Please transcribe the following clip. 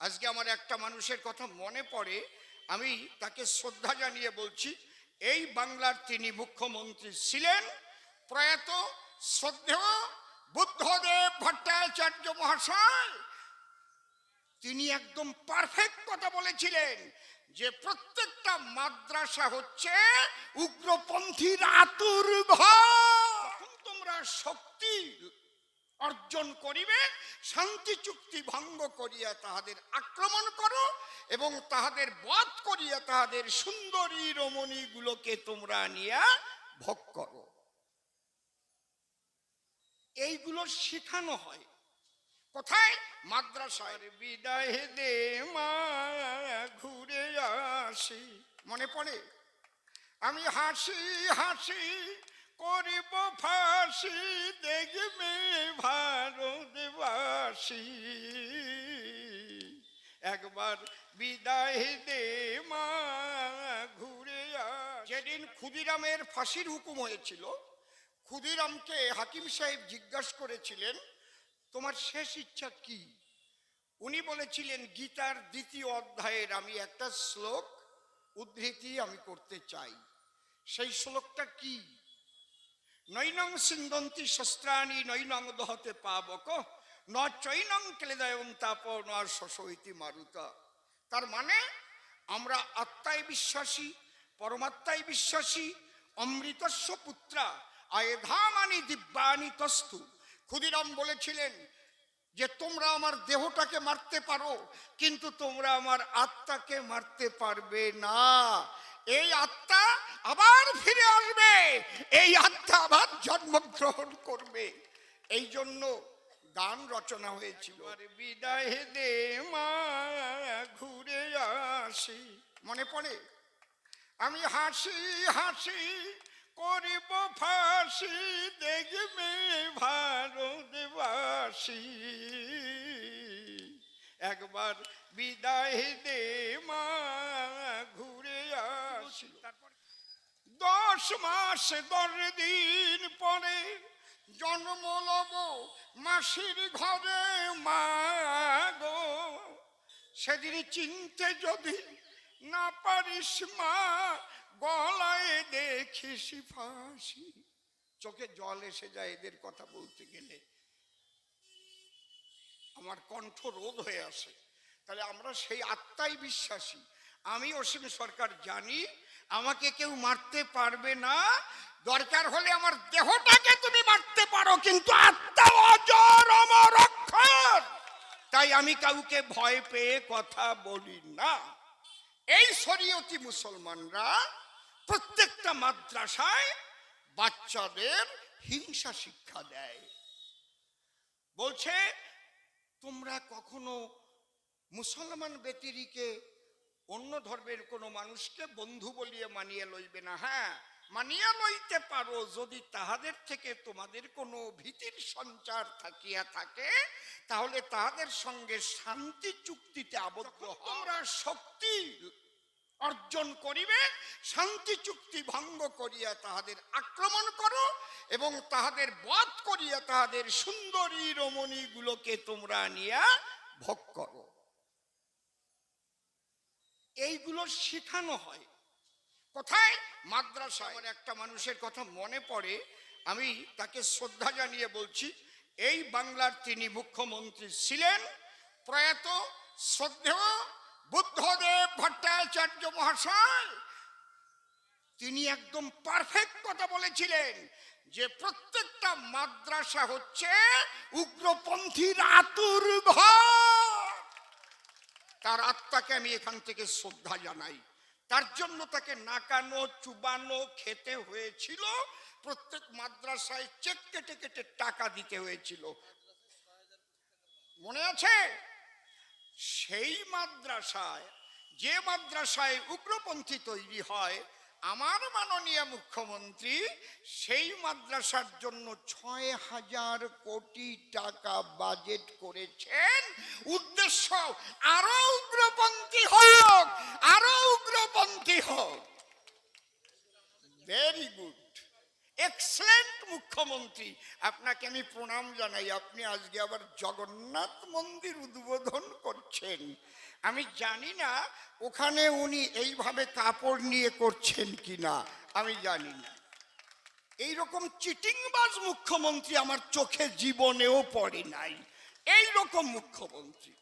আজকে আমার একটা মানুষের কথা মনে পড়ে, আমি তাকে শ্রদ্ধা জানিয়ে বলছি, এই বাংলার তিনি মুখ্যমন্ত্রী ছিলেন প্রয়াত শ্রদ্ধেয় বুদ্ধদেব ভট্টাচার্য মহাশয়। তিনি একদম পারফেক্ট কথা বলেছিলেন যে প্রত্যেকটা মাদ্রাসা হচ্ছে উগ্রপন্থীর আতুর তখন তোমরা শক্তি অর্জন করিবে শান্তি চুক্তি ভঙ্গ করিয়া তাহাদের আক্রমণ করো এবং তাহাদের বধ করিয়া তাহাদের সুন্দরী রমণীগুলোকে তোমরা নিয়া ভোগ করো। এইগুলো শেখানো হয়। কোথায়? মাদ্রাসায়। বিদায় দে মা ঘুরে আসি। মনে পড়ে? আমি হাসি হাসি করিব ফাঁসি, দেখবে ভারতবাসী একবার বিদায় দে মা, ঘুরে যেদিন ক্ষুদিরামের ফাঁসির হুকুম হয়েছিল, ক্ষুদিরামকে হাকিম সাহেব জিজ্ঞাসা করেছিলেন, তোমার শেষ ইচ্ছা কি? উনি বলেছিলেন, গীতার দ্বিতীয় অধ্যায়ের আমি একটা শ্লোক উদ্ধৃতি আমি করতে চাই। সেই শ্লোকটা কি? নৈনং সিন্ধন্তি শস্ত্রাণী নৈনং দহতে পাবক। ন চৈনং কেলেদায়ং তাপ ন শশৈতি মারুতা। তার মানে আমরা আত্মায় বিশ্বাসী, পরমাত্মায় বিশ্বাসী, অমৃতস্ব পুত্রা, আয়েধামানি দিব্যানি তস্তু ক্ষুদিরাম বলেছিলেন যে তোমরা আমার দেহটাকে মারতে পারো কিন্তু তোমরা আমার আত্মাকে মারতে পারবে না। এই আত্মা আবার ফিরে আসবে। এই আত্মা আবার জন্মগ্রহণ করবে। এই জন্য গান রচনা হয়েছিল। বিদায় দে মা ঘুরে আসি। মনে পড়ে? আমি হাসি হাসি করিব ফাঁসি দেখবে। ভারতবাসী একবার বিদায় দে মা, ঘুরে আসি। দশ মাস দশ দিন পরে জন্ম লব মাসির ঘরে, মা গো। সেদিন চিনতে যদি না পারিস মা, গলায় দেখিস ফাঁসি। চোখে জল এসে যায় এদের কথা বলতে গেলে। আমার কণ্ঠ রোধ হয়ে আসে। তাহলে আমরা সেই আত্মাই বিশ্বাসী। আমি অসীম সরকার জানি, আমাকে কেউ মারতে পারবে না। দরকার হলে আমার দেহটাকে তুমি মারতে পারো, কিন্তু আত্মা অজর অমর অক্ষর তাই আমি কাউকে ভয় পেয়ে কথা বলি না। এই শরীয়তি মুসলমানরা প্রত্যেকটা মাদ্রাসায় বাচ্চাদের হিংসা শিক্ষা দেয়। বলছে তোমরা কখনো মুসলমান ব্যতিরিকে অন্য ধর্মের কোনো মানুষকে বন্ধু বলিয়ে মানিয়ে লইবে না? হ্যাঁ মানিয়া লইতে পারো যদি তাহাদের থেকে তোমাদের কোনো ভীতির সঞ্চার থাকিয়া থাকে, তাহলে তাহাদের সঙ্গে শান্তি চুক্তিতে আবদ্ধ হওয়ার শক্তি অর্জন করিবে, শান্তি চুক্তি ভঙ্গ করিয়া তাহাদের আক্রমণ করো এবং তাহাদের বধ করিয়া তাহাদের সুন্দরী রমণীগুলোকে তোমরা নিয়া ভোগ করো। এইগুলো শেখানো হয়। কোথায়? মাদ্রাসায়। আমার একটা মানুষের কথা মনে পড়ে, আমি তাকে শ্রদ্ধা জানিয়ে বলছি, এই বাংলার তিনি মুখ্যমন্ত্রী ছিলেন, প্রয়াত, শ্রদ্ধেয় বুদ্ধদেব ভট্টাচার্য মহাশয়, তিনি একদম পারফেক্ট কথা বলেছিলেন যে প্রত্যেকটা মাদ্রাসা হচ্ছে উগ্রপন্থীর আতুর তার আত্মাকে আমি এখান থেকে শ্রদ্ধা জানাই। তার জন্য তাকে নাকানো, চুবানো, খেতে হয়েছিল। প্রত্যেক মাদ্রাসায় চেক কেটে কেটে টাকা দিতে হয়েছিল। মনে আছে? সেই মাদ্রাসায়, যে মাদ্রাসায় উগ্রপন্থী তৈরি হয়, আমার মাননীয় মুখ্যমন্ত্রী, সেই মাদ্রাসার জন্য ছয় হাজার কোটি টাকা বাজেট করেছেন। উদ্দেশ্য, আরও উগ্রপন্থী হোক, আরও উগ্রপন্থী হোক। ভেরি গুড এক্সেলেন্ট মুখ্যমন্ত্রী। আপনাকে আমি প্রণাম জানাই। আপনি আজকে আবার জগন্নাথ মন্দির উদ্বোধন করছেন। আমি জানি না ওখানে উনি এইভাবে কাপড় নিয়ে করছেন কিনা। আমি জানি না। এইরকম চিটিংবাজ মুখ্যমন্ত্রী আমার চোখে জীবনেও পড়ে নাই। এই রকম মুখ্যমন্ত্রী।